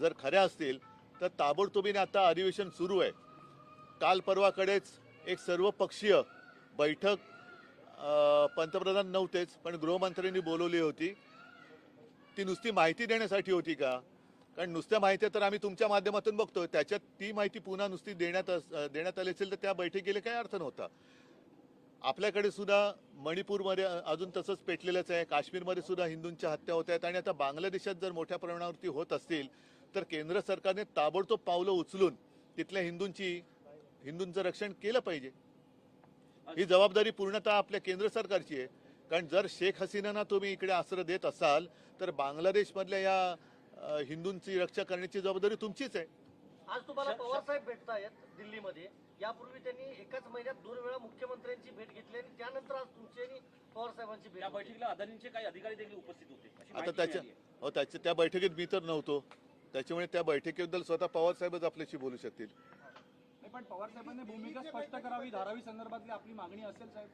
जर खऱ्या असतील तर ताबडतोबीने आता अधिवेशन सुरू आहे. काल परवाकडेच एक सर्वपक्षीय बैठक पंतप्रधान नव्हतेच पण गृहमंत्र्यांनी बोलवली होती. ती नुसती माहिती देण्यासाठी होती का? कारण नुसत्या माहिती तर आम्ही तुमच्या माध्यमातून बघतोय. त्याच्यात ती माहिती पुन्हा नुसती देण्यात अस- देण्यात आली असेल तर त्या बैठकीला काय अर्थ नव्हता. आपल्याकडे सुद्धा मणिपूरमध्ये अजून तसंच पेटलेलंच आहे. काश्मीरमध्ये सुद्धा हिंदूंच्या हत्या होत आहेत. आणि आता बांगलादेशात जर मोठ्या प्रमाणावरती होत असतील तर केंद्र सरकारने ताबडतोब पावलं उचलून तिथल्या हिंदूंची हिंदूंचं रक्षण केलं पाहिजे. ही जबाबदारी पूर्णतः आपल्या केंद्र सरकारची आहे. कारण जर शेख हसीनांना तुम्ही इकडे आश्रय देत असाल तर बांगलादेशमधल्या या हिंदूंची रक्षा करण्याची जबाबदारी तुमचीच आहे. आज तुम्हाला पवार साहेब भेटतायत दिल्लीमध्ये. यापूर्वी त्यांनी एकाच महिन्यात दोन वेळा मुख्यमंत्र्यांची भेट घेतली आणि त्यानंतर आज तुमची आणि पवार साहेबांची भेट. बैठकीला अदानींचे काही अधिकारी देखील उपस्थित होते. आता त्याच्या. हो त्याच्या त्या बैठकीत मी तर नव्हतो. त्याच्यामुळे त्या बैठकीबद्दल स्वतः पवार साहेबच आपल्याशी बोलू शकतील. पण पवार साहेबांनी भूमिका स्पष्ट करावी धारावी संदर्भातली आपली मागणी असेल साहेब.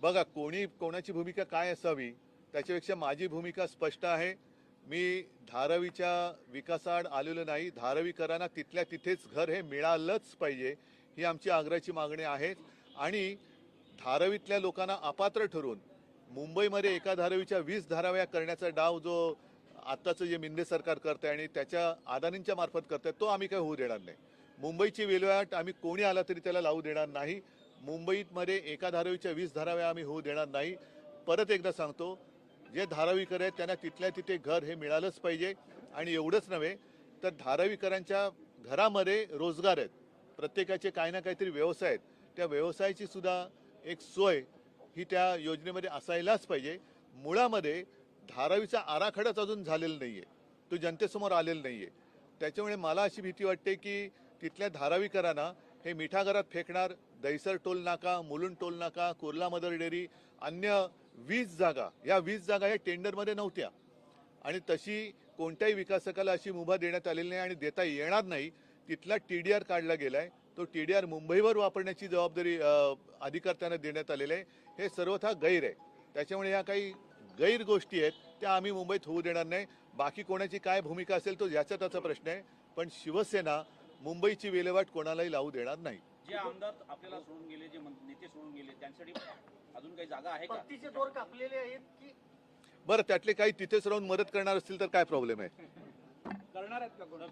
बघा कोणी कोणाची भूमिका काय असावी त्याच्यापेक्षा माझी भूमिका स्पष्ट आहे. मी धारावीच्या विकासाआड आलेलो नाही. धारावीकरांना तिथल्या तिथेच घर हे मिळालंच पाहिजे ही आमची आग्रहाची मागणी आहे. आणि धारावीतल्या लोकांना अपात्र ठरवून मुंबईमध्ये एका धारावीच्या वीस धाराव्या करण्याचा डाव जो आत्ताचं जे मिंदे सरकार करत आहे आणि त्याच्या अदानींच्या मार्फत करत तो आम्ही काय होऊ देणार नाही. मुंबईची विल्हेवाट आम्ही कोणी आला तरी त्याला लावू देणार नाही. मुंबईमध्ये एका धारावीच्या वीस धाराव्या आम्ही होऊ देणार नाही. परत एकदा सांगतो जे धारावीकर आहेत त्यांना तिथल्या तिथे घर हे मिळालंच पाहिजे. आणि एवढंच नव्हे तर धारावीकरांच्या घरामध्ये रोजगार आहेत. प्रत्येकाचे काही ना काहीतरी व्यवसाय आहेत. त्या व्यवसायाची सुद्धा एक सोय ही त्या योजनेमध्ये असायलाच पाहिजे. मुळामध्ये धारावीचा आराखडाच अजून झालेला नाहीये. तो जनतेसमोर आलेला नाहीये. त्याच्यामुळे मला अशी भीती वाटते की तिथल्या धारावीकरांना हे मिठागरात फेकणार दहिसर टोल नाका मुलुंड टोल नाका कुर्ला मदर डेअरी अन्य वीस जागा या वीस जागा या टेंडरमध्ये नव्हत्या. आणि तशी कोणत्याही विकासकाला अशी मुभा देण्यात आलेली नाही आणि देता येणार नाही तिथला टी डी आर काढला गेलाय. तो टी डी आर मुंबईवर वापरण्याची जबाबदारी अधिकार त्यांना देण्यात आलेली आहे. हे सर्वथा गैर आहे. त्याच्यामुळे या काही गैर गोष्टी आहेत त्या आम्ही मुंबईत होऊ देणार नाही. बाकी कोणाची काय भूमिका असेल तो याचा त्याचा प्रश्न आहे. पण शिवसेना मुंबईची विल्हेवाट कोणालाही लावू देणार नाही. जे आमदार आपल्याला सोडून गेले जे नेते सोडून गेले त्यांसाठी अजून काही जागा आहे का? पत्तीचे दोर कापलेले आहेत की बरं त्यातले काही तिथेच राहून मदत करणार असतील तर काय प्रॉब्लेम आहे? करणार आहेत का कोण?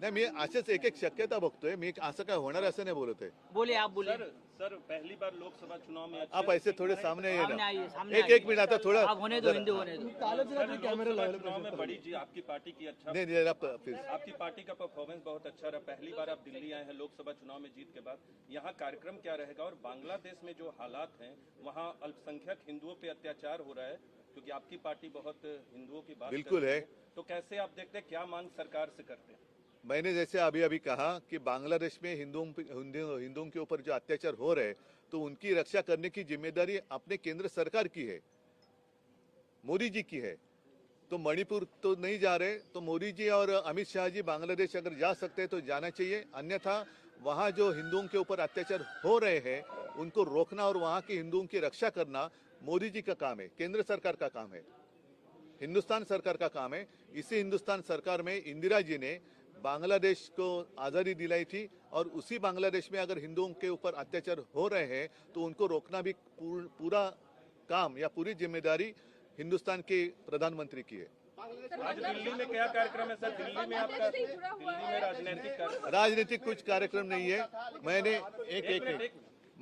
नाही मी असेच एक एक शक्यता बघतोय. मी असं काय होणार असं नाही बोलत आहे. बोलिए आप बोलिए सर सर पहली बार लोकसभा चुनाव में आप ऐसे थोड़े सामने आइए ना। सामने एक आइए। एक मिनट आता थोड़ा आप होने दो हिंदी होने दो। लोकसभा चुनाव में बड़ी जी आपकी पार्टी की अच्छा नहीं नहीं आप प्लीज़ आपकी पार्टी का परफॉर्मेंस बहुत अच्छा रहा। पहली बार आप दिल्ली आए हैं लोकसभा चुनाव में जीत के बाद। यहाँ कार्यक्रम क्या रहेगा? और बांग्लादेश में जो हालात हैं वहाँ अल्पसंख्यक हिंदुओं पे अत्याचार हो रहा है क्योंकि आपकी पार्टी बहुत हिंदुओं की बात बिल्कुल करती है। तो कैसे आप देखते हैं क्या मांग सरकार से करते हैं? मैंने जैसे अभी अभी कहा कि बांग्लादेश में हिंदुओं हिंदुओं के ऊपर जो अत्याचार हो रहे तो उनकी रक्षा करने की ज़िम्मेदारी अपने केंद्र सरकार की है, मोदी जी की है। तो मणिपुर तो नहीं जा रहे तो मोदी जी और अमित शाह जी बांग्लादेश अगर जा सकते हैं तो जाना चाहिए। अन्यथा वहाँ जो हिंदुओं के ऊपर अत्याचार हो रहे हैं, उनको रोकना और वहाँ के हिंदुओं की रक्षा करना मोदी जी का काम है, केंद्र सरकार का काम है, हिंदुस्तान सरकार का काम है। इसी हिंदुस्तान सरकार में इंदिरा जी ने बांग्लादेश को आज़ादी दिलाई थी और उसी बांग्लादेश में अगर हिंदुओं के ऊपर अत्याचार हो रहे हैं तो उनको रोकना भी पूर- पूरा काम या पूरी ज़िम्मेदारी हिंदुस्तान के प्रधानमंत्री की है। आज दिल्ली में क्या कार्यक्रम है सर? दिल्ली में आपका दिल्ली में राजनीतिक राजनीतिक कुछ कार्यक्रम नहीं है। मैंने एक एक, एक।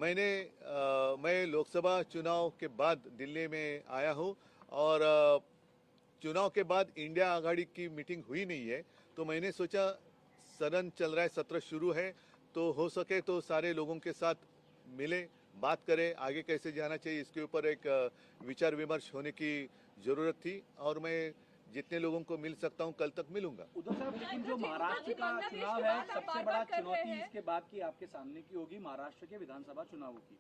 मैंने अ, मैं लोकसभा चुनाव के बाद दिल्ली में आया हूँ और चुनाव के बाद इंडिया आघाड़ी की मीटिंग हुई नहीं है। तो मैंने सोचा सदन चल रहा है सत्र शुरू है तो हो सके तो सारे लोगों के साथ मिले बात करें आगे कैसे जाना चाहिए इसके ऊपर एक विचार विमर्श होने की ज़रूरत थी और मैं जितने लोगों को मिल सकता हूँ कल तक मिलूँगा। उद्धव साहब लेकिन जो महाराष्ट्र का चुनाव है सबसे बड़ा चुनौती इसके बाद की आपके सामने की होगी महाराष्ट्र के विधानसभा चुनावों की।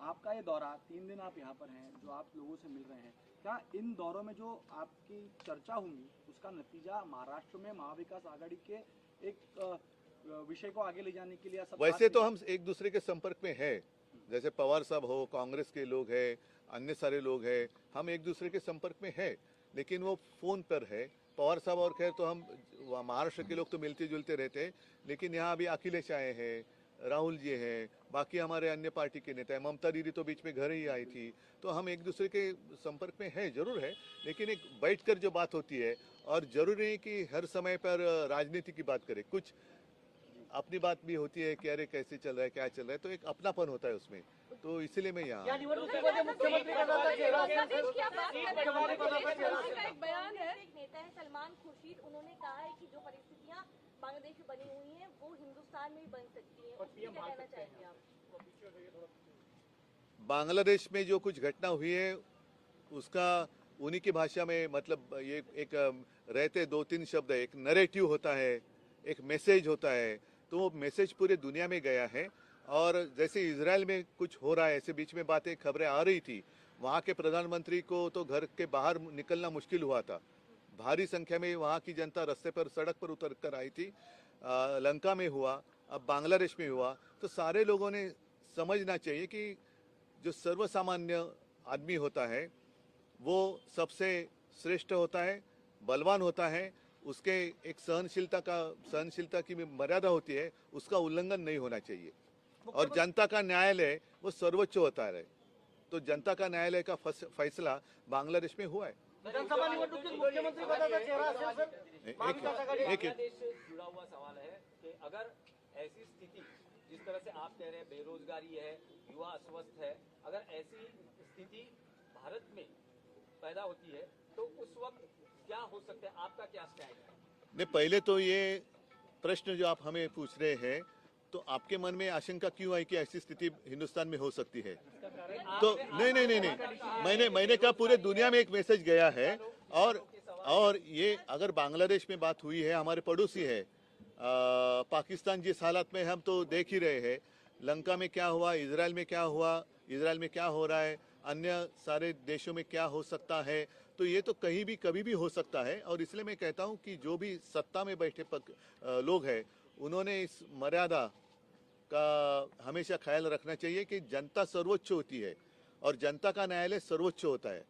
आपका ये दौरा तीन दिन आप यहाँ पर हैं जो आप लोगों से मिल रहे हैं क्या इन दौरों में जो आपकी चर्चा होंगी उसका नतीजा महाराष्ट्र में महाविकास आघाड़ी के एक विषय को आगे ले जाने के लिए सब वैसे तो हम एक दूसरे के संपर्क में है। जैसे पवार साहब हो कांग्रेस के लोग हैं अन्य सारे लोग हैं हम एक दूसरे के संपर्क में है लेकिन वो फ़ोन पर है। पवार साहब और खैर तो हम महाराष्ट्र के लोग तो मिलते जुलते रहते हैं लेकिन यहाँ अभी अखिलेश आए हैं राहुल जी हैं बाकी हमारे अन्य पार्टी के नेता हैं ममता दीदी तो बीच में घर ही आई थी तो हम एक दूसरे के संपर्क में हैं ज़रूर है लेकिन एक बैठकर जो बात होती है और ज़रूरी नहीं कि हर समय पर राजनीति की बात करें कुछ अपनी बात भी होती है कि अरे कैसे चल रहा है क्या चल रहा है तो एक अपनापन होता है उसमें तो इसीलिए मैं यहाँ हूँ। मुख्यमंत्री बांग्लादेश में बनी हुई हैं वो हिंदुस्तान में भी बन सकती हैं। उसमें क्या कहना चाहेंगे आप। बांग्लादेश में जो कुछ घटना हुई है उसका उन्हीं की भाषा में मतलब ये एक रहते दो तीन शब्द है। एक नरेटिव होता है एक मैसेज होता है। तो वो मैसेज पूरे दुनिया में गया है। और जैसे इसराइल में कुछ हो रहा है ऐसे बीच में बातें खबरें आ रही थी वहाँ के प्रधानमंत्री को तो घर के बाहर निकलना मुश्किल हुआ था। भारी संख्या में वहाँ की जनता रस्ते पर सड़क पर उतर कर आई थी। अ, लंका में हुआ अब बांग्लादेश में हुआ। तो सारे लोगों ने समझना चाहिए कि जो सर्वसामान्य आदमी होता है वो सबसे श्रेष्ठ होता है बलवान होता है। उसके एक सहनशीलता का सहनशीलता की मर्यादा होती है उसका उल्लंघन नहीं होना चाहिए। और जनता का न्यायालय वो सर्वोच्च होता है। तो जनता का न्यायालय का फस- फैसला बांग्लादेश में हुआ है। विधानसभा निवडणुकीत मुख्यमंत्री पदाचा चेहरा असेल सर. महाविकास आघाड़ी जुड़ा हुआ सवाल है कि अगर ऐसी स्थिति जिस तरह से आप कह रहे हैं बेरोजगारी है युवा अस्वस्थ है अगर ऐसी स्थिति भारत में पैदा होती है तो उस वक्त क्या हो सकता है? आपका क्या स्टैंड है? नहीं पहले तो ये प्रश्न जो आप हमें पूछ रहे हैं तो आपके मन में आशंका क्यों आई कि ऐसी स्थिति हिंदुस्तान में हो सकती है? तो नहीं नहीं नहीं नहीं। मैंने मैंने कहा पूरे दुनिया में एक मैसेज गया है और और ये अगर बांग्लादेश में बात हुई है हमारे पड़ोसी है आ, पाकिस्तान जिस हालात में हम तो देख ही रहे हैं। लंका में क्या हुआ इसराइल में क्या हुआ इसराइल में क्या हो रहा है अन्य सारे देशों में क्या हो सकता है तो ये तो कहीं भी कभी भी हो सकता है। और इसलिए मैं कहता हूँ कि जो भी सत्ता में बैठे पक, आ, लोग हैं उन्होंने इस मर्यादा का हमेशा ख्याल रखना चाहिए कि जनता सर्वोच्च होती है और जनता का न्यायालय सर्वोच्च होता है।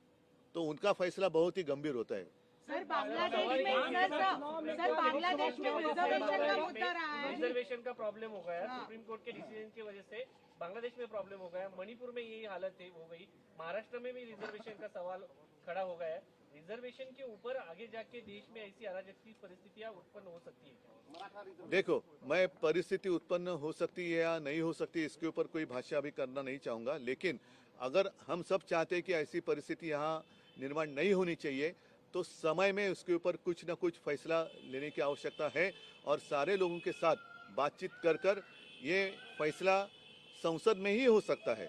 तो उनका फैसला बहुत ही गंभीर होता है। सर बांग्लादेश में सर बांग्लादेश में रिजर्वेशन का मुद्दा रहा है। रिजर्वेशन का प्रॉब्लम हो गया। सुप्रीम कोर्ट के डिसीज़न की वजह से बांग्लादेश में प्रॉब्लम हो गया। मणिपुर में यही हालत है हो गई। महाराष्ट्र में भी रिजर्वेशन का सवाल खड़ा हो गया है। रिजर्वेशन के ऊपर आगे जाके देश में ऐसी अराजक की परिस्थितियाँ उत्पन्न हो सकती है। देखो, मैं परिस्थिति उत्पन्न हो सकती है या नहीं हो सकती, इसके ऊपर कोई भाष्य अभी करना नहीं चाहूँगा, लेकिन अगर हम सब चाहते कि ऐसी परिस्थिति यहाँ निर्माण नहीं होनी चाहिए तो समय में उसके ऊपर कुछ ना कुछ फैसला लेने की आवश्यकता है और सारे लोगों के साथ बातचीत कर कर ये फैसला संसद में ही हो सकता है।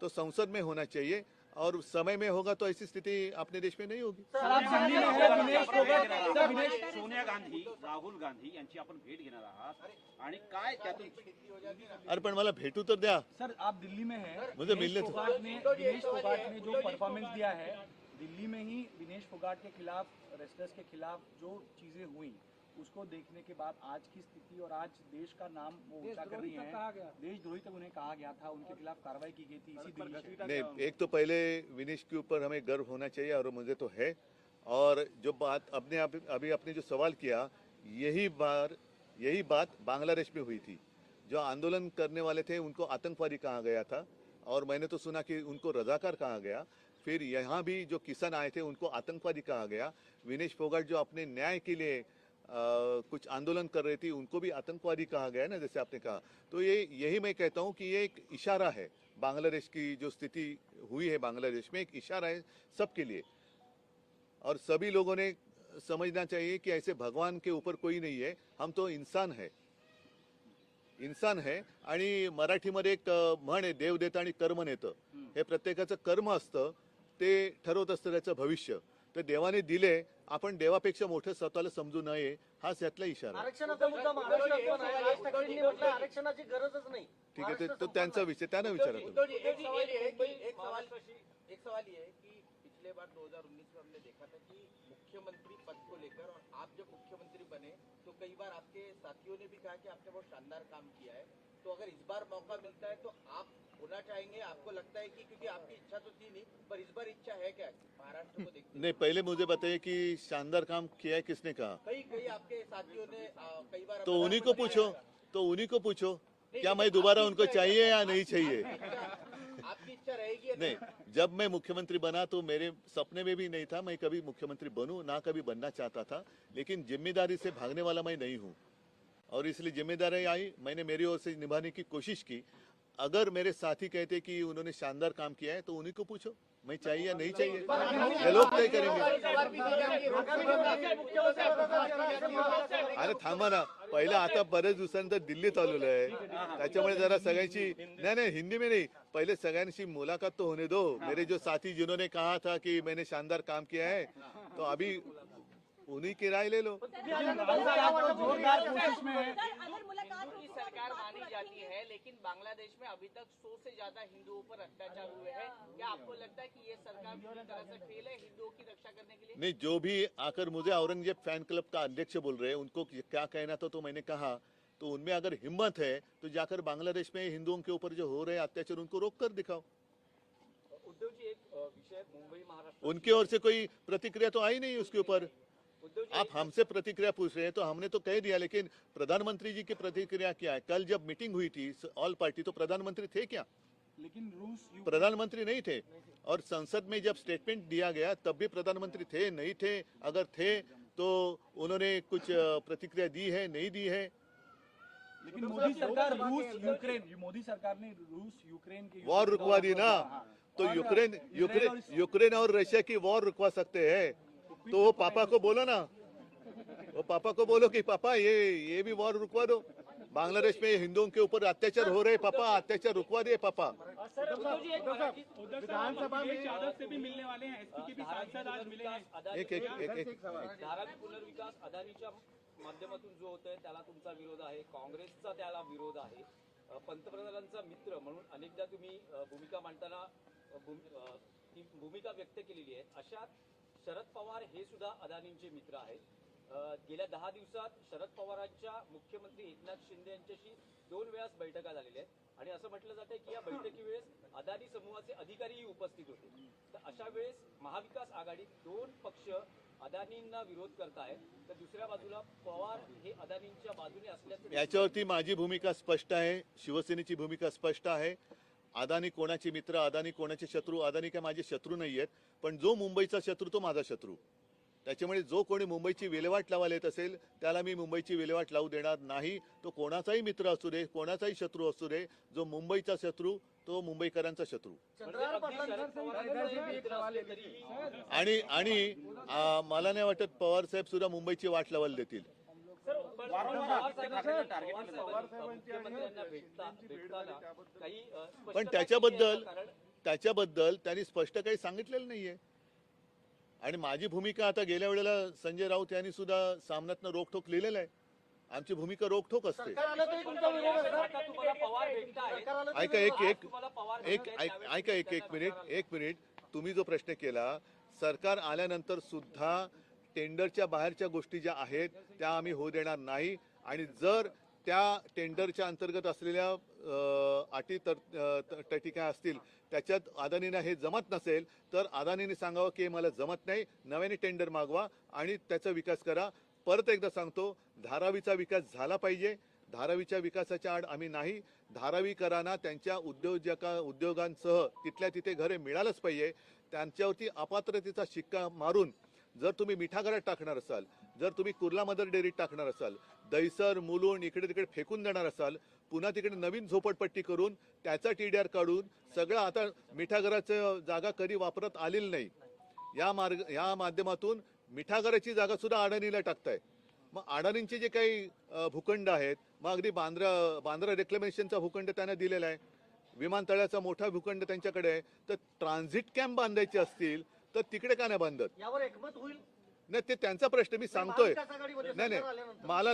तो संसद में होना चाहिए और समय में होगा तो ऐसी स्थिति अपने देश में नहीं होगी। सर आप दिल्ली में हैं विनेश फोगाट सर विनेश सोनिया गांधी राहुल गांधी यांची आपण भेट घेणार आहात. आणि काय त्यातून अरे पण मला भेटू तर द्या. सर आप दिल्ली में है। मुझे मिलने। फोगाट ने फोगाट ने जो परफॉर्मेंस दिया है दिल्ली में ही दिनेश फोगाट के खिलाफ रेस्टर्स के खिलाफ जो चीज़ें हुई उसको देखने के बाद आज की स्थिति और आज देश का नाम वो ऊँचा कर रही है। देशद्रोही तक उन्हें कहा गया था उनके खिलाफ कार्रवाई की गई थी इसी दिल्ली नहीं एक तो पहले विनेश के ऊपर हमें गर्व होना चाहिए और मुझे तो है। और जो बात अपने आप अभी आपने जो सवाल किया यही बार यही बात बांग्लादेश में हुई थी। जो आंदोलन करने वाले थे उनको आतंकवादी कहा गया था और मैंने तो सुना कि उनको रजाकार कहा गया। फिर यहाँ भी जो किसान आए थे उनको आतंकवादी कहा गया। विनेश फोगाट जो अपने न्याय के लिए कुछ आंदोलन कर रही थी उनको भी आतंकवादी कहा गया ना जैसे आपने कहा। तो ये यही मैं कहता हूँ कि ये एक इशारा है बांग्लादेश की जो स्थिति हुई है बांग्लादेश में एक इशारा है सबके लिए। और सभी लोगों ने समझना चाहिए कि ऐसे भगवान के ऊपर कोई नहीं है हम तो इंसान है। इंसान आहे आणि मराठीमध्ये एक म्हण आहे देव देतं आणि कर्म नेतं। हे प्रत्येकाचं कर्म असतं ते ठरवत असतं त्याचं भविष्य। तर देवाने दिले आपण देवापेक्षा मोठं स्वतःला समजू नये हाच यातला इशारा आहे. आरक्षणाचा मुद्दा महाराष्ट्रात पण आहे. राज ठाकरेंनी म्हटलं आरक्षणाची गरजच नाही. ठीक आहे ते- त्यांचा विषय त्यांना विचारा तुम्ही. एक सवाल ये है कि एक सवाल एक सवाल ये है कि पिछले बार 2019 में हमने देखा था कि मुख्यमंत्री पद को लेकर और आप जब मुख्यमंत्री बने तो कई बार आपके साथियों ने भी कहा कि आपने बहुत शानदार काम किया है। तो अगर इस बार मौका मिलता है तो आप होना चाहेंगे आपको लगता है कि क्योंकि आपकी इच्छा तो थी नहीं पर इस बार इच्छा है क्या? महाराष्ट्र को देखते नहीं पहले मुझे बताइए कि शानदार काम किया है किसने कहा? कई कई आपके साथियों ने कई बार तो उन्हीं को पूछो तो उन्हीं को पूछो क्या मैं दोबारा उनको चाहिए या नहीं चाहिए? आपकी इच्छा रहेगी नहीं? जब मैं मुख्यमंत्री बना तो मेरे सपने में भी नहीं था मैं कभी मुख्यमंत्री बनूं ना कभी बनना चाहता था लेकिन ज़िम्मेदारी से भागने वाला मैं नहीं हूँ। और इसलिए ज़िम्मेदारी आई। मैंने मेरी ओर से निभाने की कोशिश की। अगर मेरे साथी कहते कि उन्होंने शानदार काम किया है तो उन्हीं को पूछो, मैं चाहिए या नहीं चाहिए? ये लोग तय करेंगे। अरे थांबा ना, पहिलं आता बरेच दिवसानंतर दिल्लीत आलेलो आहे. त्याच्यामुळे जरा सगळ्यांची नाही नाही, हिंदी में नहीं. पहले सगळ्यांशी मुलाकात तो होने दो. मेरे जो साथी जिन्होंने कहा था कि मैंने शानदार काम किया है तो अभी उन्हीं की राय ले लो। जोरदार कोशिश में है। सर अगर मुलाकात की सरकार मानी जाती है। लेकिन बांग्लादेश में अभी तक सौ से ज़्यादा हिंदुओं पर अत्याचार हुए हैं। क्या आपको लगता है कि ये सरकार पूरी तरह से फेल है हिंदुओं की रक्षा करने के लिए? नहीं जो भी आकर मुझे औरंगज़ेब फ़ैन क्लब का अध्यक्ष बोल रहे हैं उनको क्या कहना था तो मैंने कहा तो उनमें अगर हिम्मत है तो जाकर बांग्लादेश में हिंदुओं के ऊपर जो हो रहे अत्याचार उनको रोक कर दिखाओ। उद्धव जी एक विषय मुंबई महाराष्ट्र उनकी ओर से कोई प्रतिक्रिया तो आई नहीं उसके ऊपर। आप हमसे प्रतिक्रिया पूछ रहे हैं तो हमने तो कह दिया लेकिन प्रधानमंत्री जी की प्रतिक्रिया क्या है? कल जब मीटिंग हुई थी ऑल पार्टी तो प्रधानमंत्री थे क्या? लेकिन रूस प्रधानमंत्री नहीं थे। और संसद में जब स्टेटमेंट दिया गया तब भी प्रधानमंत्री थे नहीं थे अगर थे तो उन्होंने कुछ प्रतिक्रिया दी है नहीं दी है? लेकिन मोदी सरकार रूस यूक्रेन मोदी सरकार ने रूस यूक्रेन के वॉर रुकवा दी ना? हाँ, तो यूक्रेन यूक्रेन यूक्रेन और रशिया की वॉर रुकवा सकते हैं। तो वो पापा को बोलो ना। वो पापा को बोलो कि पापा ये ये भी वॉर रुकवा दो। बांग्लादेश में हिंदुओं के ऊपर अत्याचार हो रहे पापा अत्याचार रुकवा दे पापा। विधानसभा में यादव से भी मिलने वाले हैं एसपी के भी सांसद आज मिले हैं। एक एक एक एक, धारावी पुनर्विकास अदानीच्या माध्यमातून जो होतोय त्याला तुमचा विरोध आहे. काँग्रेसचा त्याला विरोध आहे. पंतप्रधानांचा मित्र म्हणून अनेकदा तुम्ही भूमिका मांडताना भूमिका व्यक्त केलेली आहे. अशात शरद पवार हे सुद्धा अदानींचे मित्र आहेत. गेल्या दहा दिवसात शरद पवारांच्या मुख्यमंत्री एकनाथ शिंदे यांच्याशी दोन वेळास बैठका झालेल्या आहेत. आणि असं म्हटलं जातंय की या बैठकीवेळेस अदानी समूहाचे अधिकारीही उपस्थित होते. तर अशा वेळेस महाविकास आघाडीत दोन पक्ष अदानींना विरोध करत आहेत. तर दुसऱ्या बाजूला पवार हे अदानींच्या बाजूने असल्याचं याच्यावरती माझी भूमिका स्पष्ट आहे. शिवसेनेची भूमिका स्पष्ट आहे. अदानी कोणाचे मित्र अदानी कोणाचे शत्रू अदानी काय माझे शत्रू नाही आहेत पण जो मुंबईचा शत्रू तो माझा शत्रू. त्याच्यामुळे जो कोणी मुंबईची विल्हेवाट लावायला येत असेल त्याला मी मुंबईची विल्हेवाट लावू देणार नाही. तो कोणाचाही मित्र असू दे कोणाचाही शत्रू असू दे जो मुंबईचा शत्रू तो मुंबईकरांचा शत्रू. मित्र आणि आणि मला नाही वाटत पवार साहेब सुद्धा मुंबईची वाट लावायला देतील. पण त्याच्याबद्दल त्याच्याबद्दल त्यांनी स्पष्ट काही सांगितलेलं नाहीये. आणि माझी भूमिका आता गेल्या वेळेला संजय राऊत यांनी सुद्धा सामन्यातनं रोखोक लिहिलेलं आहे. आमची भूमिका रोखोक असते. ऐका एक एक ऐक- एक एक मिनिट एक मिनिट. तुम्ही जो प्रश्न केला सरकार आल्यानंतर सुद्धा टेंडरच्या बाहेरच्या गोष्टी ज्या आहेत त्या आम्ही होऊ देणार नाही. आणि जर त्या टेंडरच्या अंतर्गत असलेल्या अटी तर अ, तटी काय असतील त्याच्यात अदानीनं हे जमत नसेल तर अदानीने सांगावं की हे मला जमत नाही नव्याने टेंडर मागवा आणि त्याचा विकास करा. परत एकदा सांगतो धारावीचा विकास झाला पाहिजे. धारावीच्या विकासाच्या आड आम्ही नाही. धारावीकरांना त्यांच्या उद्योजका उद्योगांसह तिथल्या तिथे घरे मिळालंच पाहिजे. त्यांच्यावरती अपात्रतेचा शिक्का मारून जर तुम्ही मिठागरात टाकणार असाल जर तुम्ही कुर्ला मदर डेअरीत टाकणार असाल दहिसर मुलुंड इकडे तिकडे फेकून देणार असाल पुन्हा तिकडे नवीन झोपडपट्टी करून त्याचा टी डी आर काढून सगळं आता मिठागराचं जागा कधी वापरत आलेली नाही. या मार्ग या माध्यमातून मिठागराची जागा सुद्धा अडाणीला टाकताय. मग अडाणींचे जे काही भूखंड आहेत मग अगदी बांद्रा बांद्रा रेक्लेमेशनचा भूखंड त्यांना दिलेला आहे. विमानतळाचा मोठा भूखंड त्यांच्याकडे आहे. तर ट्रान्झिट कॅम्प बांधायचे असतील तर तिकडे का नाही बांधत? यावर एकमत होईल? नाही ते त्यांचा प्रश्न मी सांगतोय. नाही नाही. मला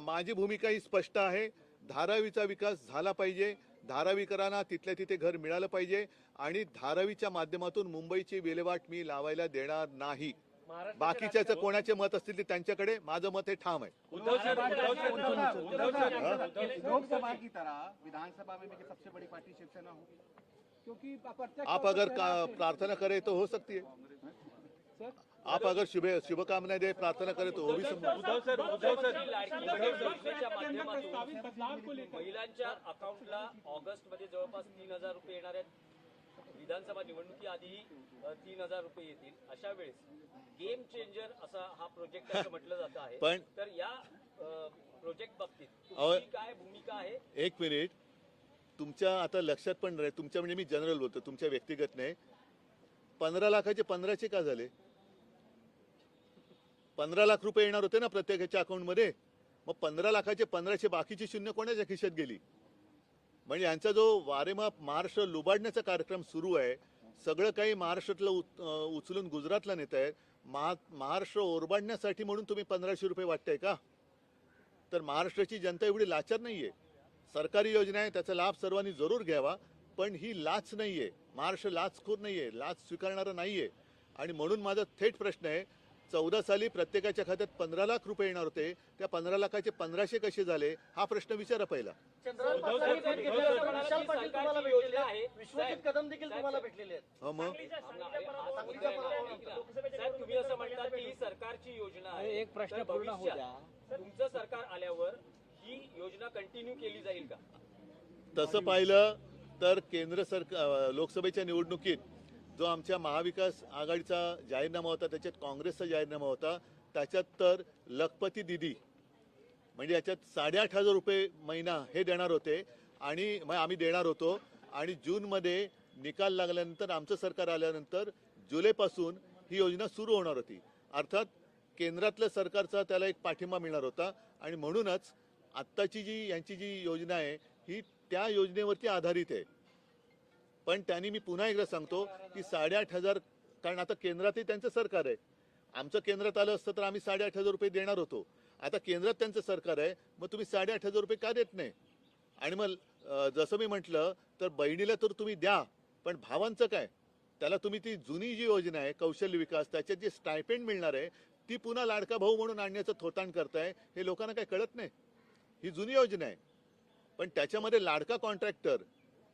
माझी भूमिका ही स्पष्ट आहे. धारावीचा विकास झाला पाहिजे. धारावीकरांना तिथल्या तिथे घर मिळालं पाहिजे. आणि धारावीच्या माध्यमातून मुंबईची विल्हेवाट मी लावायला देणार नाही. बाकीच्याचं कोणाचे मत असतील ते त्यांच्याकडे. माझं मत हे ठाम आहे. लोकसभा की तरह विधानसभा में सबसे बड़ी पार्टी शिवसेना हो। क्योंकि आप अगर प्रार्थना करें तो हो सकती है। आप अगर शुभ शुभकामनाएं दे प्रार्थना करें तो वो भी संभव है। Uddhav sir Uddhav sir. महिलांच्या अकाउंटला ऑगस्टमध्ये जवळपास तीन हजार रुपये येणार आहेत. विधानसभा निवडणुकीआधीही अ, तीन हजार रुपये येतील. अशा वेळेस गेम चेंजर असा हा प्रोजेक्ट म्हटलं जात आहे. पण- तर या प्रोजेक्ट बाबतीत काय भूमिका आहे? एक मिनिट तुमच्या आता लक्षात पण नाही तुमच्या म्हणजे मी जनरल बोलतो तुमच्या व्यक्तिगत नाही. पंधरा लाखाचे पंधराचे का झाले? पंधरा लाख रुपये येणार होते ना प्रत्येकाच्या अकाउंटमध्ये मग पंधरा लाखाचे पंधराशे बाकीची शून्य कोणाच्या खिशात गेली? म्हणजे यांचा जो वारेमाप महाराष्ट्र लुबाडण्याचा कार्यक्रम सुरू आहे सगळं काही महाराष्ट्रातलं उचलून गुजरातला नेत आहे महा महाराष्ट्र ओरबाडण्यासाठी म्हणून तुम्ही पंधराशे रुपये वाटताय का? तर महाराष्ट्राची जनता एवढी लाचार नाहीये. सरकारी योजना आहे त्याचा लाभ सर्वांनी जरूर घ्यावा पण ही लाच नाहीये. महाराष्ट्र लाचखोर नाहीये लाच स्वीकारणारा नाहीये. आणि म्हणून माझा थेट प्रश्न आहे चौदा साली प्रत्येकाच्या खात्यात पंधरा लाख रुपये येणार होते त्या पंधरा लाखाचे पंधराशे कसे झाले? हा प्रश्न विचारा पहिला. चंद्रकांत पाटलांनी भेट घेतल्यानंतर विशाल पाटील तुम्हाला भेटलेले आहेत. विश्वजित कदम देखील तुम्हाला भेटलेले आहेत. हा मग? साहेब तुम्ही असं म्हणतात की ही सरकारची योजना आहे. एक प्रश्न पूर्ण तुमचं सरकार आल्यावर ही योजना कंटिन्यू केली जाईल का? तसं पाहिलं तर केंद्र सरकार लोकसभेच्या निवडणुकीत जो आमच्या महाविकास आघाडीचा जाहीरनामा होता त्याच्यात काँग्रेसचा जाहीरनामा होता त्याच्यात तर लखपती दिदी म्हणजे याच्यात साडेआठ हजार रुपये महिना हे देणार होते आणि मग आम्ही देणार होतो. आणि जूनमध्ये निकाल लागल्यानंतर आमचं सरकार आल्यानंतर जुलैपासून ही योजना सुरू होणार होती. अर्थात केंद्रातल्या सरकारचा त्याला एक पाठिंबा मिळणार होता. आणि म्हणूनच आत्ताची जी यांची जी योजना आहे ही त्या योजनेवरती आधारित आहे. पण त्यांनी मी पुन्हा एकदा सांगतो की साडेआठ हजार कारण आता केंद्रातही त्यांचं सरकार आहे. आमचं केंद्रात आलं असतं तर आम्ही साडेआठ हजार रुपये देणार होतो. आता केंद्रात त्यांचं सरकार आहे मग तुम्ही साडेआठ हजार रुपये का देत नाही? आणि मग जसं मी म्हटलं तर बहिणीला तर तुम्ही द्या पण भावांचं काय? त्याला तुम्ही ती जुनी जी योजना आहे कौशल्य विकास त्याच्यात जे स्टायपेंड मिळणार आहे ती पुन्हा लाडका भाऊ म्हणून आणण्याचं थोताण करताय हे लोकांना काय कळत नाही? ही जुनी योजना आहे. पण त्याच्यामध्ये लाडका कॉन्ट्रॅक्टर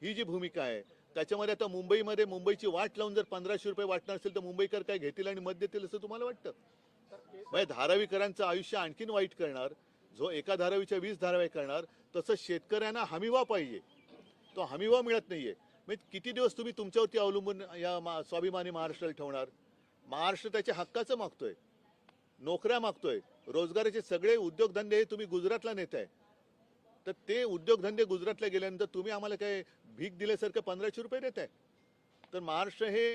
ही जी भूमिका आहे त्याच्यामध्ये आता मुंबईमध्ये मुंबईची वाट लावून जर पंधराशे रुपये वाटणार असेल तर मुंबईकर काय घेतील आणि मत देतील असं तुम्हाला वाटतं? म्हणजे धारावीकरांचं आयुष्य आणखीन वाईट करणार जो एका धारावीच्या वीस धारावी करणार तसं शेतकऱ्यांना हमीभाव पाहिजे. तो हमीभाव मिळत नाहीये. म्हणजे किती दिवस तुम्ही तुमच्यावरती अवलंबून या स्वाभिमानी महाराष्ट्राला ठेवणार? महाराष्ट्र त्याच्या हक्काचं मागतोय. नोकऱ्या मागतोय. रोजगाराचे सगळे उद्योगधंदे हे तुम्ही गुजरातला नेत आहे तर ते उद्योगधंदे गुजरातला गेल्यानंतर तुम्ही आम्हाला काय भीक दिल्यासारखं पंधराशे रुपये देत आहे तर महाराष्ट्र हे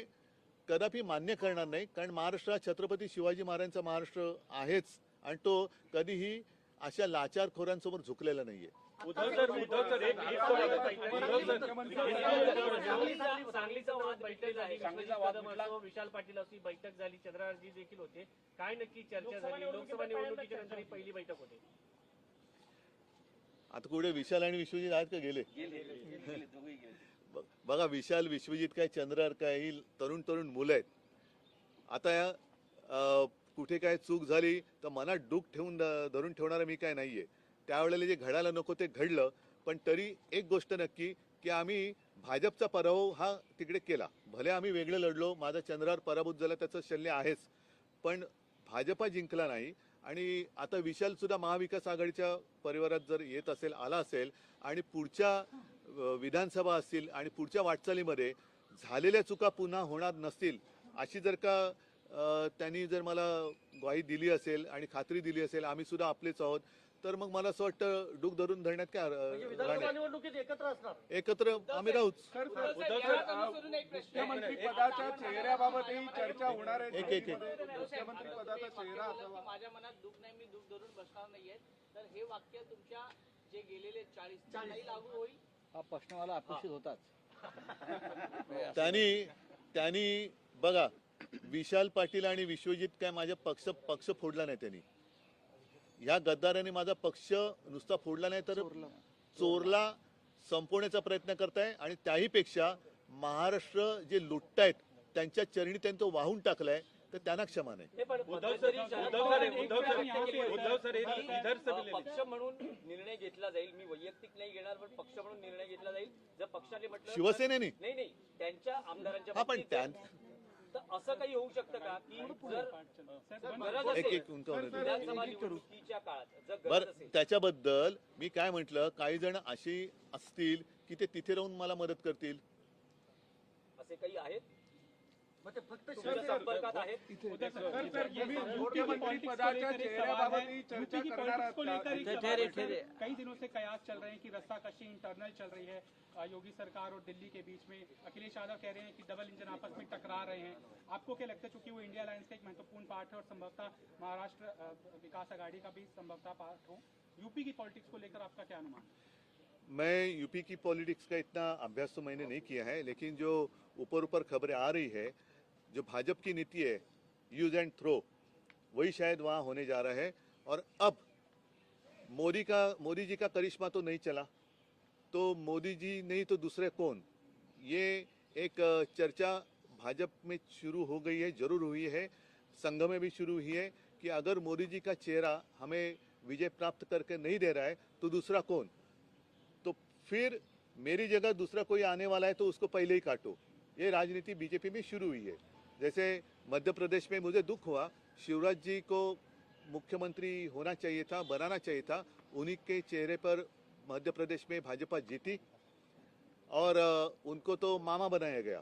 कदापि मान्य करणार नाही कारण महाराष्ट्र हा छत्रपती शिवाजी महाराजांचा महाराष्ट्र आहेच. आणि तो कधीही अशा लाचारखोरांसमोर झुकलेला नाहीये. उद्धव सर उद्धव सर एक सांगलीचा वाद बैठक झाली. सांगलीचा वाद विशाल पाटील असो ही बैठक झाली चंद्रराजी देखील होते. काय नक्की चर्चा झाली? लोकसभा निवडणुकीच्या नंतर ही पहिली बैठक होती. आता कुठे विशाल आणि विश्वजित आहेत का गेले? बघा विशाल विश्वजित काय चंद्रहार काय ही तरुण तरुण मुलं आहेत. आता कुठे काय चूक झाली तर मनात डूक ठेवून धरून ठेवणारा मी काय नाहीये. त्यावेळेला जे घडायला नको ते घडलं पण तरी एक गोष्ट नक्की की आम्ही भाजपचा पराभव हा तिकडे केला. भले आम्ही वेगळं लढलो माझा चंद्रावर पराभूत झाला त्याचं शल्य आहेच पण भाजपा जिंकला नाही. आणि आता विशाल सुद्धा महाविकास आघाडीच्या परिवारात जर येत असेल आला असेल आणि पुढच्या विधानसभा असतील आणि पुढच्या वाटचालीमध्ये झालेल्या चुका पुन्हा होणार नसतील अशी जर का त्यांनी जर मला ग्वाही दिली असेल आणि खात्री दिली असेल आम्ही सुद्धा आपलेच आहोत. तर मग मला असं वाटतं डूक धरून धरण्यात काय म्हणजे राहणार? निवडणुकीत एकत्र असणार. एकत्र आम्ही राहूच. पदाच्या चेहऱ्याबाबतही चर्चा होणार आहे. एक एक एक. मुख्यमंत्री पदाचा चेहरा असावा. माझ्या मनात दुःख नाही मी दुःख धरून बसणार नाहीये. तर हे वाक्य तुमच्या जे गेलेले चाळीस चाळीस. लागू होईल. हा प्रश्न मला अपेक्षित होताच. त्यांनी त्यांनी बघा विशाल पाटील आणि विश्वजित काय माझ्या पक्ष पक्ष फोडला नाही त्यांनी. ह्या गद्दाराने माझा पक्ष नुसता फोडला नाही तर चोरला. संपवण्याचा प्रयत्न करताय आणि त्याही पेक्षा महाराष्ट्र जे लुटतायत त्यांच्या चरणी त्यांनी तो वाहून टाकलाय तर त्यांना क्षमा नाही. हे पक्ष म्हणून निर्णय घेतला जाईल. मी वैयक्तिक नाही घेणार पण पक्ष म्हणून निर्णय घेतला जाईल. जर पक्षाने म्हटलं शिवसेनेने? नाही नाही. त्यांच्या आमदारांच्या तर असं काही होऊ शकतं का? की जर गरज एक असेल एक उनका होने दो. विधानसभा निवडणुकीच्या काळात जर बर गरज असेल. त्याच्याबद्दल मी काय म्हटलं काही जण अशी असतील की ते तिथे राहून मला मदत करतील. असे काही आहेत? फक्त संपर्कात आहेत? कई दिनों से कयास चल रहे हैं कि रस्सा कशी इंटरनल चल रही है? योगी सरकार और दिल्ली के बीच में अखिलेश यादव कह रहे हैं कि डबल इंजन आपस में टकरा रहे हैं। आपको क्या लगता है चूँकि वो इंडिया अलायंस का एक महत्वपूर्ण पार्ट है और संभवतः महाराष्ट्र विकास आघाड़ी का भी संभवतः पार्ट हो यूपी की पॉलिटिक्स को लेकर आपका क्या अनुमान? है मैं यूपी की पॉलिटिक्स का इतना अभ्यास तो मैंने नहीं किया है लेकिन जो ऊपर ऊपर खबरें आ रही है जो भाजपा की नीति है यूज़ एंड थ्रो वही शायद वहाँ होने जा रहा है। और अब मोदी का, मोदी जी का करिश्मा तो नहीं चला। तो मोदी जी नहीं तो दूसरे कौन? ये एक, चर्चा भाजपा में शुरू हो गई है, ज़रूर हुई है संघ में भी शुरू हुई है कि अगर मोदी जी का चेहरा हमें विजय प्राप्त करके नहीं दे रहा है तो दूसरा कौन? तो फिर मेरी जगह दूसरा कोई आने वाला है तो उसको पहले ही काटो। ये राजनीति बीजेपी में शुरू हुई है। जैसे मध्य प्रदेश में मुझे दुख हुआ, शिवराज जी को मुख्यमंत्री होना चाहिए था, बनाना चाहिए था, उन्हीं के चेहरे पर मध्य प्रदेश में भाजपा जीती और उनको तो मामा बनाया गया।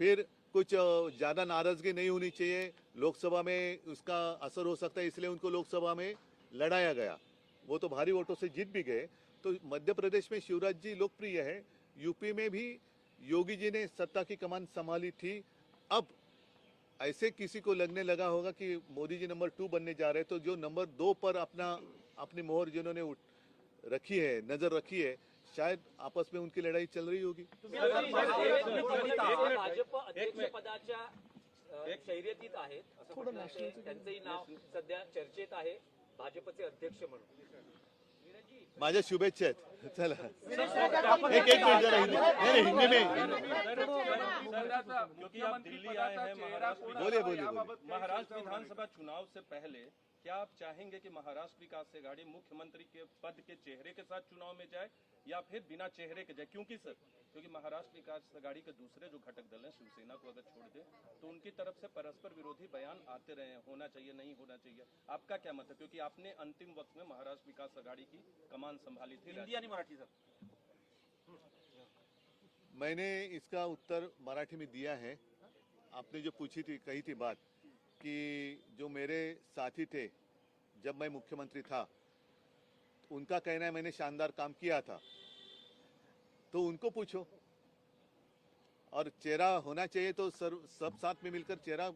फिर कुछ ज़्यादा नाराज़गी नहीं होनी चाहिए, लोकसभा में उसका असर हो सकता है, इसलिए उनको लोकसभा में लड़ाया गया। वो तो भारी वोटों से जीत भी गए। तो मध्य प्रदेश में शिवराज जी लोकप्रिय है, यूपी में भी योगी जी ने सत्ता की कमान संभाली थी अब ऐसे किसी को लगने लगा होगा कि मोदी जी नंबर टू बनने जा रहे हैं तो जो नंबर दो पर अपना अपनी मोहर जिन्होंने रखी है नज़र रखी है शायद आपस में उनकी लड़ाई चल रही होगी। भाजप अध्यक्ष पदाच्या शर्यतीत आहेत असं म्हटलं जातंय. त्यांचंही नाव सध्या चर्चेत आहे भाजपचे अध्यक्ष म्हणून. माझ्या शुभेच्छा आहेत. चला. एक एक मिनिट जरा हिंदी नहीं, हिंदी में क्योंकि आप आए हैं महाराष्ट्र बोलिए, बोलिए, बोलिए। महाराष्ट्र विधानसभा चुनाव से पहले क्या आप चाहेंगे कि महाराष्ट्र विकास आघाड़ी मुख्यमंत्री के पद के चेहरे के साथ चुनाव में जाए या फिर बिना चेहरे के जाए? क्योंकि सर क्योंकि महाराष्ट्र विकास आघाड़ी के दूसरे जो घटक दल हैं शिवसेना को अगर छोड़ दे तो उनकी तरफ़ से परस्पर विरोधी बयान आते रहे होना चाहिए नहीं होना चाहिए। आपका क्या मत है? क्योंकि आपने अंतिम वक्त में महाराष्ट्र विकास आघाड़ी की कमान संभाली थी मराठी सर। मैंने इसका उत्तर मराठी में दिया है। आपने जो पूछी थी, कही थी बात कि जो मेरे साथी थे, जब मैं मुख्यमंत्री था, उनका कहना है मैंने शानदार काम किया था। तो उनको पूछो। और चेहरा होना चाहिए तो सर, सब साथ में मिलकर चेहरा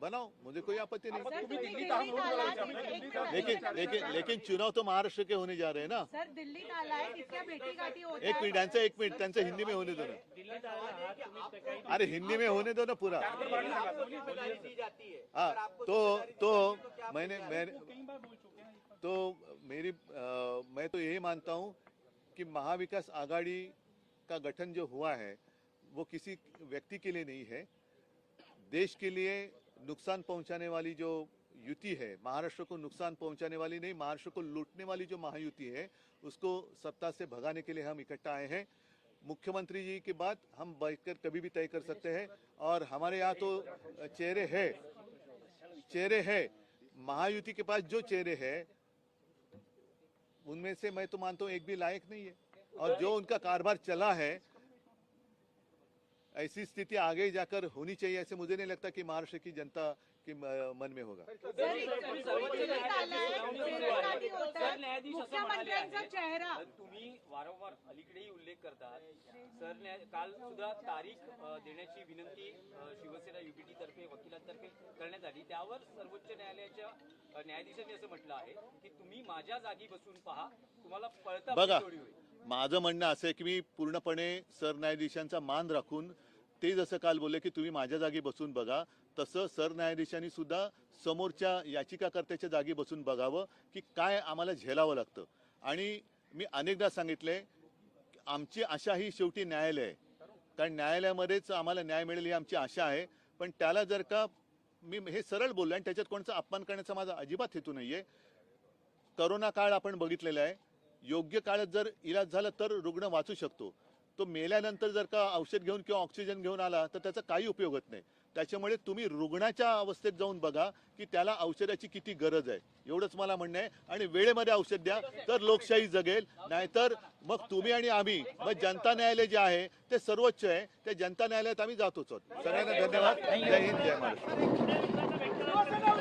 बनाओ मुझे कोई आपत्ति नहीं। आलाय लेकिन लेकिन लेकिन चुनाव तो महाराष्ट्र के होने जा रहे हैं ना। सर होत एक मिनिट यांचं एक मिनिट त्यांचं हिंदी में होने दो ना। काही अरे हिंदी में होने दो ना पूरा। है। तो तो आप मैंने मैंने कई बार बोल चुके हैं इस पर। तो मेरी मैं तो यही मानता हूँ कि महाविकास आघाड़ी का गठन जो हुआ है वो किसी व्यक्ति के लिए नहीं है। देश के लिए नुकसान पहुँचाने वाली जो युति है, महाराष्ट्र को नुकसान पहुँचाने वाली नहीं, महाराष्ट्र को लूटने वाली जो महायुति है, उसको सत्ता से भगाने के लिए हम इकट्ठा आए हैं। मुख्यमंत्री जी की बात हम बैठकर कभी भी तय कर सकते हैं। और हमारे यहाँ तो चेहरे है चेहरे है। महायुति के पास जो चेहरे है, उनमें से मैं तो मानता हूँ एक भी लायक नहीं है। और जो उनका कारोबार चला है ऐसी स्थिति आगे जाकर होनी चाहिए ऐसे मुझे नहीं लगता कि महाराष्ट्र की जनता के मन में होगा। मुख्यमंत्र्यांचा चेहरा। तुम्ही वारंवार अलीकडेही उल्लेख करतात. सर न्याय काल सुद्धा तारीख देण्याची विनंती शिवसेना युपीटी तर्फे वकिलांतर्फे करण्यात आली. त्यावर सर्वोच्च न्यायालयाच्या न्यायाधीशांनी असं म्हटलं आहे की तुम्ही माझ्या जागी बसून पहा. तुम्हाला पळता बघा माझं म्हणणं असं आहे की मी पूर्णपणे सरन्यायाधीशांचा मान राखून ते जसं काल बोलले की तुम्ही माझ्या जागी बसून बघा तसं सरन्यायाधीशांनी सुद्धा समोरच्या याचिकाकर्त्याच्या जागी बसून बघावं की काय आम्हाला झेलावं लागतं. आणि मी अनेकदा सांगितले आमची आशा ही शेवटी न्यायालय आहे. कारण न्यायालयामध्येच आम्हाला न्याय मिळेल ही आमची आशा आहे. पण त्याला जर का मी हे सरळ बोललो आणि त्याच्यात कोणाचा अपमान करण्याचा माझा अजिबात हेतू नाहीये. करोना काळ आपण बघितलेला आहे. योग्य काळात जर इलाज झाला तर रुग्ण वाचू शकतो. तो मेल्यानंतर जर का औषध घेऊन किंवा ऑक्सिजन घेऊन आला तर त्याचा काही उपयोग होत नाही. त्याच्यामुळे तुम्ही रुग्णाच्या अवस्थेत जाऊन बघा की त्याला औषधाची किती गरज आहे. एवढंच मला म्हणणं आहे. आणि वेळेमध्ये औषध द्या तर लोकशाही जगेल. नाहीतर मग तुम्ही आणि आम्ही मग जनता न्यायालय जे आहे ते सर्वोच्च आहे. त्या जनता न्यायालयात आम्ही जातोच आहोत. सगळ्यांना धन्यवाद. जय हिंद जय महाराष्ट्र.